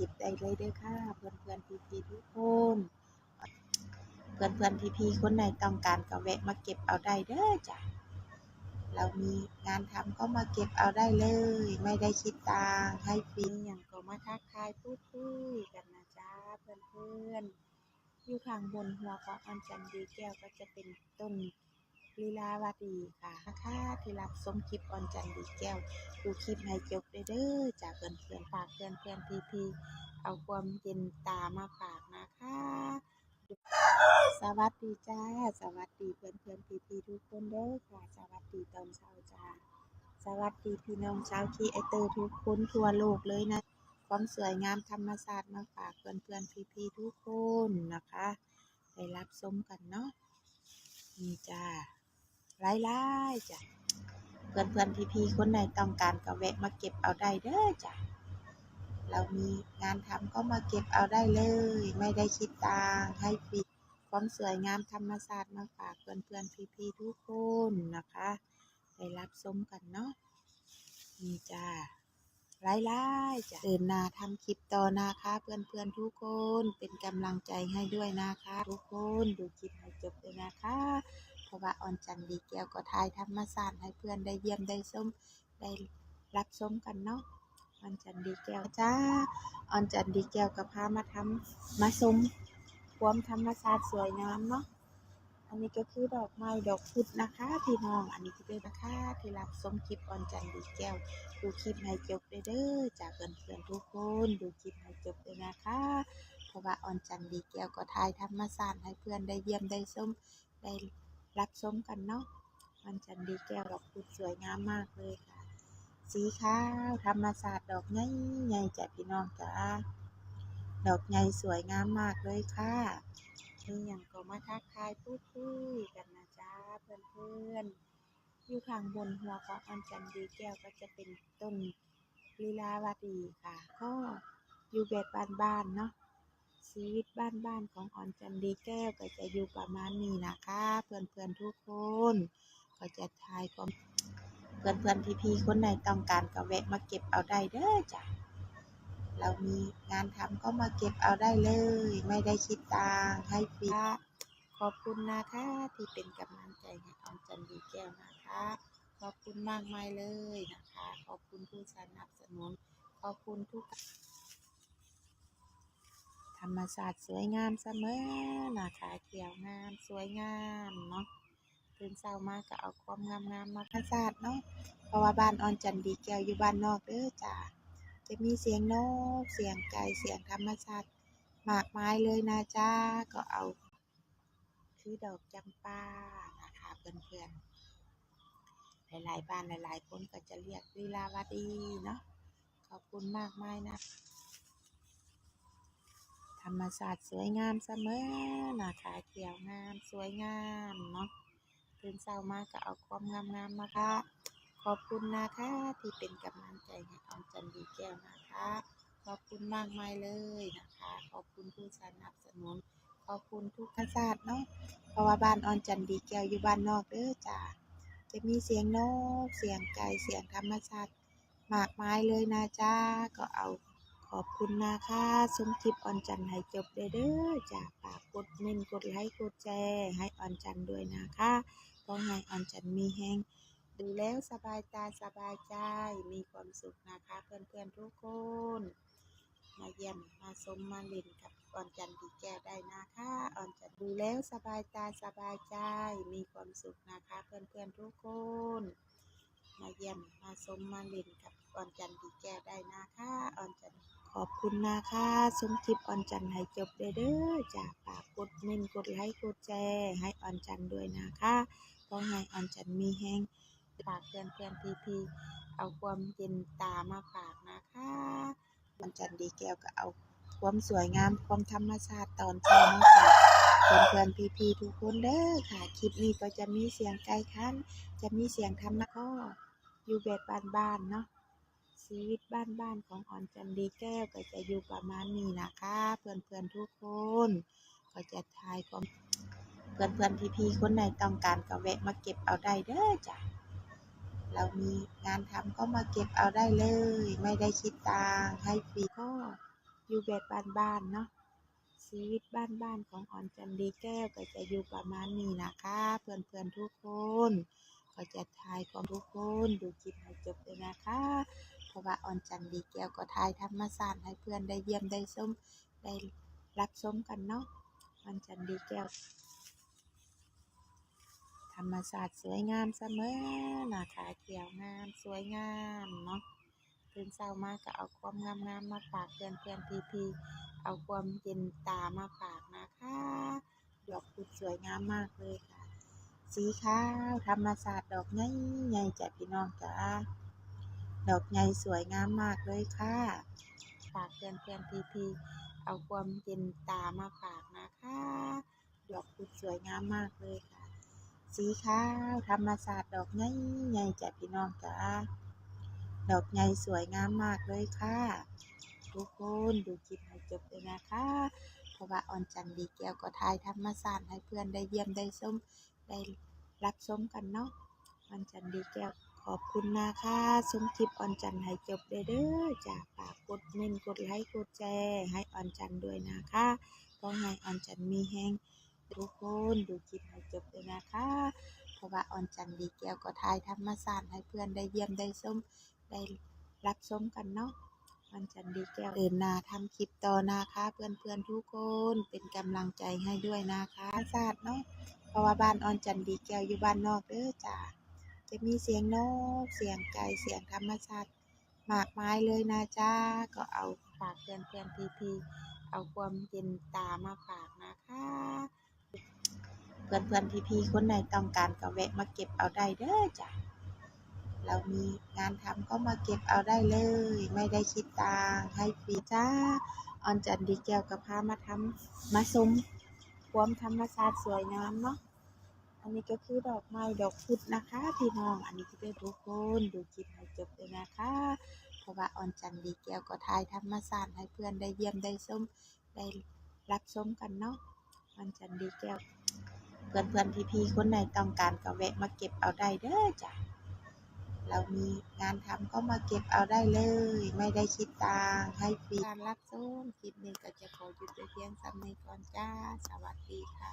เก็บได้เลยเด้อค่ะ เพื่อนเพื่อนพี่พี่ทุกคนเพื่อนเพื่อนพี่พี่คนไหนต้องการก็แวะมาเก็บเอาได้เด้อจ้ะเรามีงานทำก็มาเก็บเอาได้เลย ไม่ได้คิดตังให้ฟรีอย่างก็มาทักทายพูดคุยกันนะจ๊ะเพื่อนเพื่อนอยู่ข้างบนหัวของอัญจันดีแก้วก็จะเป็นต้น ลีลาวดีค่ะค่ะที่รับชมคลิปออนจันดีแก้ว ดูคลิปให้จบเด้อเด้อจากเพื่อนเพื่อนฝากเพื่อนเพื่อนพีพีเอาความเย็นตามาฝากนะคะ สวัสดีจ้า สวัสดีเพื่อนเพื่อนพีพีทุกคนเด้อค่ะ สวัสดีตอนเช้าจ้า สวัสดีพี่น้องชาวคีไอเตอร์ทุกคนทั่วโลกเลยนะ ความสวยงามธรรมศาสตร์มาฝากเพื่อนเพื่อนพีพีทุกคนนะคะ ไปรับชมกันเนาะนี่จ้า ไล่ไล่จ้ะเพื่อนเพื่อนพี่พี่ๆคนไหนต้องการก็แวะมาเก็บเอาได้เด้อจ้ะเรามีงานทำก็มาเก็บเอาได้เลย ไม่ได้คิดตังให้ฟรีความสวยงามธรรมศาสตร์มาฝากเพื่อนเพื่อนพี่พี่ทุกคนนะคะไปรับชมกันเนาะนี่จ้าไล่ไล่จ้ะเดินนาทำคลิปต่อนะคะ เพื่อนเพื่อนๆทุกคนเป็นกำลังใจให้ด้วยนะคะ ทุกคนดูคลิปให้จบเลยนะคะ เพราะว่าออนจันดีแก้วก็ทายธรรมศาสตร์ให้เพื่อนได้เยี่ยมได้ชมได้รับชมกันเนาะออนจันดีแก้วจ้าออนจันดีแก้วก็พามาทำมาชมความธรรมชาติสวยงามเนาะอันนี้ก็คือดอกไม้ดอกพุดนะคะ พี่น้อง อันนี้คือเป็นนะคะที่รับชมคลิปออนจันดีแก้ว ดูคลิปให้จบเลยเด้อจากเพื่อนๆทุกคนดูคลิปให้จบเลยนะคะเพราะว่าออนจันดีแก้วก็ทายธรรมชาติให้เพื่อนได้เยี่ยมได้ชมได้ รับชมกันเนาะออนจันดีแก้วดอกพุดสวยงามมากเลยค่ะ สีขาวธรรมชาสติดอกใหญ่ใหญ่จ้ะพี่น้องจ้าดอกใหญ่สวยงามมากเลยค่ะมีอย่างก็มาทักทายพูดคุยกันนะจ๊ะเพื่อนๆอยู่ข้างบนหัวของอัญจันดีแก้วก็จะเป็นต้นลีลาวดีค่ะ ก็อยู่แบบบ้านๆเนาะ ชีวิตบ้านๆของอ่อนจันดีแก้วก็จะอยู่ประมาณนี้นะคะ เพื่อนๆทุกคน ก็จะทายความเพื่อนๆพี่ๆคนไหนต้องการก็แวะมาเก็บเอาได้เด้อจ้ะเรามีงานทำก็มาเก็บเอาได้เลย ไม่ได้คิดตังให้ฟรีค่ะขอบคุณนะคะที่เป็นกำลังใจให้ออมจันดีแก้วนะคะ ขอบคุณมากมายเลยนะคะ ขอบคุณผู้สนับสนุน ขอบคุณทุก ธรรมศาตร์สวยงามเสมอนะคะเขียวงามสวยงามเนาะตื่นเช้ามาก็เอาความงามงามมาธรรมศาสตร์เนาะเพราะว่าบ้านออนจันดีแก้วอยู่บ้านนอกเด้อจ้าจะมีเสียงนกเสียงไก่เสียงธรรมชาติมากมายเลยนะจ้าก็เอา คือดอกจำปานะคะเพื่อนๆหลายๆบ้านหลายๆคนก็จะเรียกลีลาวดีเนาะขอบคุณมากมายนะ รรมศาตร์สวยงามเสมอนะคะเขียวงามสวยงามเนาะตื่นเช้ามาก็เอาความงามๆมาคะ ขอบคุณนะคะที่เป็นกำลังใจให้ออมจันดีแก้วนะคะ ขอบคุณมากมายเลยนะคะ ขอบคุณผู้สนับสนุน ขอบคุณทุกท่านศาสตร์เนาะเพราะว่าบ้านออนจันดีแก้วอยู่บ้านนอกเด้อจ้าจะมีเสียงนก เสียงไก่เสียงธรรมชาติมากมายเลยนะจ้าก็เอา ขอบคุณนะคะชมคลิปออนจันให้จบเด้อเด้อจ้าฝากกดเม้นกดไลค์กดแชร์ให้ออนจันด้วยนะคะขอให้ออนจันมีแฮงดูแล้วสบายตาสบายใจมีความสุขนะคะ เพื่อนๆทุกคนมาเยี่ยมมาชมมาเล่นกับออนจันดีแก้ได้นะคะออนจันดูแล้วสบายตาสบายใจมีความสุขนะคะ เพื่อนๆทุกคนมาเยี่ยมมาชมมาเล่นกับออนจันดีแก้ได้นะคะออนจัน อบคุณนะคะชมคลิปออนจันให้จบเด้อเด้อจ้าฝากกดเม้นกดไลค์กดแชร์ให้ออนจันด้วยนะคะขอให้ออนจันมีแฮงฝากเพื่อนเพื่อนพีพีเอาความเย็นตามาฝากนะคะวันจันดีแก้วก็เอาความสวยงามความธรรมชาติตอนเช้ามาฝากเพื่อนเพื่อนพีพีทุกคนเด้อค่ะคลิปนี้ก็จะมีเสียงไก่คันจะมีเสียงธรรมะก็อยู่แบบบ้านๆเนาะ ชีวิตบ้านๆของอ่อนจันดีแก้วก็จะอยู่ประมาณนี้นะคะ เพื่อนเพื่อนทุกคน ก็จะทายความเพื่อนเพื่อนพี่พี่ๆคนไหนต้องการก็แวะมาเก็บเอาได้เด้อจ้ะเรามีงานทำก็มาเก็บเอาได้เลย ไม่ได้คิดตังให้ฟรีก็อยู่แบบบ้านๆเนาะชีวิตบ้านๆของอ่อนจันดีแก้วก็จะอยู่ประมาณนี้นะคะ เพื่อนๆทุกคน ก็จะทายของทุกคนดูคลิปให้จบเลยนะคะ เพราะว่าออนจันดีแก้วก็ทายธรรมศาสตร์ให้เพื่อนได้เยี่ยมได้ชมได้รับชมกันเนาะออนจันดีแก้ว ธรรมศาสตร์สวยงามเสมอนะคะเขียวงามสวยงามเนาะตื่นเช้ามากก็เอาความงามๆมมาฝากเพื่อนเพื่อนพี่พี่ๆเอาความเย็นตามาฝากนะคะดอกพุดสวยงามมากเลยค่ะ สีขาวธรรมศาสตร์ดอกใหญ่ใหญ่จ้ะพี่น้องจ้า ดอกใหญ่สวยงามมากเลยค่ะฝากเพื่อนเพื่อนพีพีเอาความเย็นตามาฝากนะคะ ดอกพุดสวยงามมากเลยค่ะ สีขาวธรรมศาสตร์ดอกใหญ่ใหญ่จ้ะพี่น้องจ้าดอกใหญ่สวยงามมากเลยค่ะ ทุกคนดูคลิปให้จบเลยนะคะเพราะว่าออนจันดีแก้วก็ทายธรรมศาสตร์ให้เพื่อนได้เยี่ยมได้ชมได้รับชมกันเนาะออนจันดีแก้ว ขอบคุณนะคะชมคลิปออนจันให้จบเด้อจ้าฝากกดเม้นกดไลค์กดแชร์ให้ออนจันด้วยนะคะขอให้ออนจันมีแห้งทุกคนดูคลิปให้จบเลยนะคะ เพราะว่าออนจันดีแก้วก็ทายธรรมศาสตร์ให้เพื่อนได้เยี่ยมได้ชมได้รับชมกันเนาะออนจันดีแก้วเดินนาทำคลิปต่อนะคะ เพื่อนเพื่อนๆทุกคนเป็นกำลังใจให้ด้วยนะคะศาสตร์เนาะเพราะว่าบ้านออนจันดีแก้วอยู่บ้านนอกเด้อจ้า จะมีเสียงนก เสียงไก่ เสียงธรรมชาติมากมายเลยนะจ้า ก็เอาฝากเพื่อนเพื่อนพี่ๆเอาความเย็นตามาฝากนะคะ เพื่อนเพื่อนพี่พี่คนไหนต้องการก็แวะมาเก็บเอาได้เด้อจ้ะ เรามีงานทำก็มาเก็บเอาได้เลย ไม่ได้คิดตังให้ฟรีจ้า ออนจันดีแก้วกับพามาทำมาชมความธรรมชาติสวยงามเนาะ นนี้ก็คือดอกไม้ดอกพุดนะคะพี่น้อง อันนี้คือได้ทุกคนดูคลิปให้จบเลยนะคะ เพราะว่าออนจันดีแก้วก็ทายธรรมชาติให้เพื่อนได้เยี่ยมได้ชมได้รับชมกันเนาะออนจันดีแก้ว เพื่อนเพื่อนพี่พี่ๆคนไหนต้องการก็แวะมาเก็บเอาได้เด้อจ้ะ เรามีงานทำก็มาเก็บเอาได้เลย ไม่ได้คิดตังให้ฟรีการรับชมคลิปนี้ก็จะขอหยุดไปเพียงสำนี้ก่อนจ้า สวัสดีค่ะ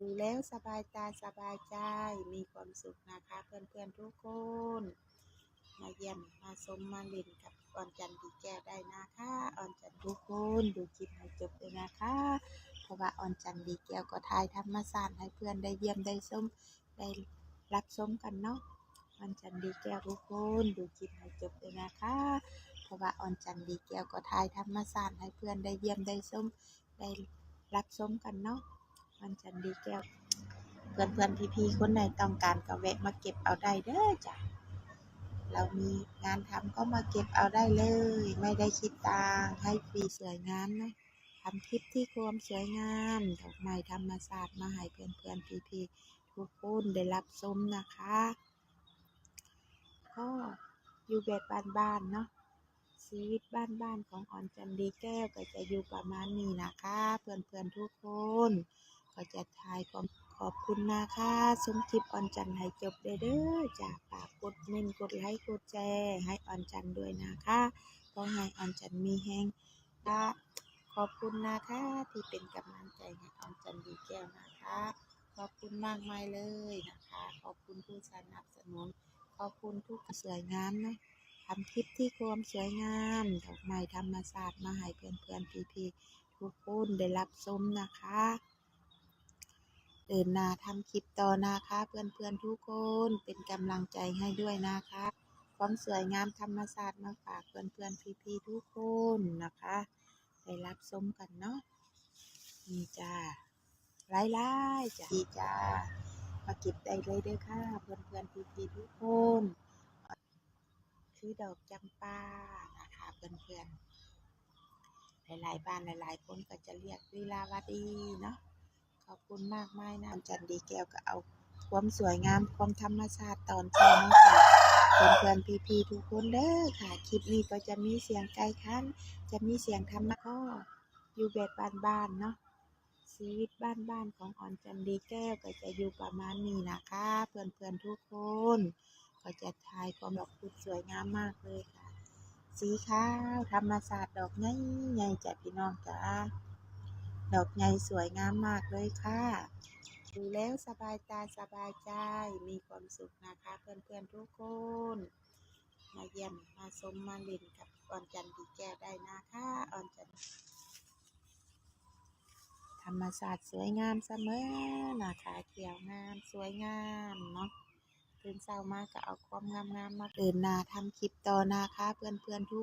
ดูแล้วสบายตาสบายใจมีความสุขนะคะเพื่อนๆทุกคนมาเยี่ยมมาชมมาเล่นกับออนจันดีแก้วได้นะคะออนจันทุกคนดูคลิปให้จบเลยนะคะเพราะว่าออนจันดีแก้วก็ทายธรรมศาสตร์ให้เพื่อนได้เยี่ยมได้ชมได้รับชมกันเนาะออนจันดีแก้วทุกคนดูคลิปให้จบเลยนะคะเพราะว่าออนจันดีแก้วก็ทายธรรมศาสตร์ให้เพื่อนได้เยี่ยมได้ชมได้รับชมกันเนาะ ออนจันดีแก้ว เพื่อนเพื่อนพี่พี่คนไหนต้องการก็แวะมาเก็บเอาได้เด้อจ้ะ เรามีงานทำก็มาเก็บเอาได้เลย ไม่ได้คิดตังให้ฟรีสวยงามนะทำคลิปที่ความสวยงามดอกไม้ธรรมศาสตร์มาให้เพื่อนเพื่อนพี่พี่ทุกคนได้รับชมนะคะก็อยู่แบบบ้านๆเนาะชีวิตบ้านๆของอ่อนจันดีแก้วก็จะอยู่ประมาณนี้นะคะ เพื่อนๆทุกคน ก็จะทายความขอบคุณนะคะชมคลิปอ่อนจันให้จบเด้อจากฝากกดเม้นกดไลค์กดแชร์ให้อ่อนจันด้วยนะคะขอให้อ่อนจันมีแห้งค่ะขอบคุณนะคะที่เป็นกำลังใจให้อ่อนจันดีแก้วนะคะ ขอบคุณมากมายเลยนะคะ ขอบคุณผู้สนับสนุน ขอบคุณทุกสวยงามนะทำคลิปที่ความสวยงามดอกไม้ธรรมศาสตร์มาให้เพื่อนๆพี่ๆทุกคนได้รับชมนะคะ เดินหน้าทำคลิปต่อนะคะเพื่อนๆทุกคนเป็นกำลังใจให้ด้วยนะคะความสวยงามธรรมศาสตร์มาฝากเพื่อนๆพี่ๆทุกคนนะคะได้รับชมกันเนาะนี่จ้าไล่ไล่จ้าดีจ้ามาเก็บได้เลยเด้อค่ะเพื่อนๆพี่ๆทุกคน คือดอกจำปานะคะเพื่อนๆหลายๆบ้านหลายๆคนก็จะเรียกลีลาวดีเนาะ ขอบคุณมากมายนะจันดีแก้วก็เอาความสวยงามความธรรมชาติตอนเช้ามาฝากเพื่อนๆพี่ๆทุกคนเด้อค่ะ คลิปนี้ก็จะมีเสียงไก่คันจะมีเสียงธรรมะก็อยู่แบบบ้านๆเนาะชีวิตบ้านๆของอ่อนจันดีแก้วก็จะอยู่ประมาณนี้นะคะ เพื่อนๆทุกคน ก็จะทายความดอกพุดสวยงามมากเลยค่ะ สีขาวธรรมชาติดอกใหญ่ๆจ้ะพี่น้องจ๋า ดอกใหญ่สวยงามมากเลยค่ะ ดูแล้วสบายตาสบายใจ มีความสุขนะคะเพื่อนๆทุกคน มาเยี่ยมมาชมมาเล่นกับออนจันดีแก้ได้นะคะออนจันธรรมชาสติสวยงามเสมอนะคะเขียวงามสวยงามเนาะตื่นเช้ามากก็เอาความงามๆมาเดินนาทำคลิปต่อนะคะเพื่อนๆทุก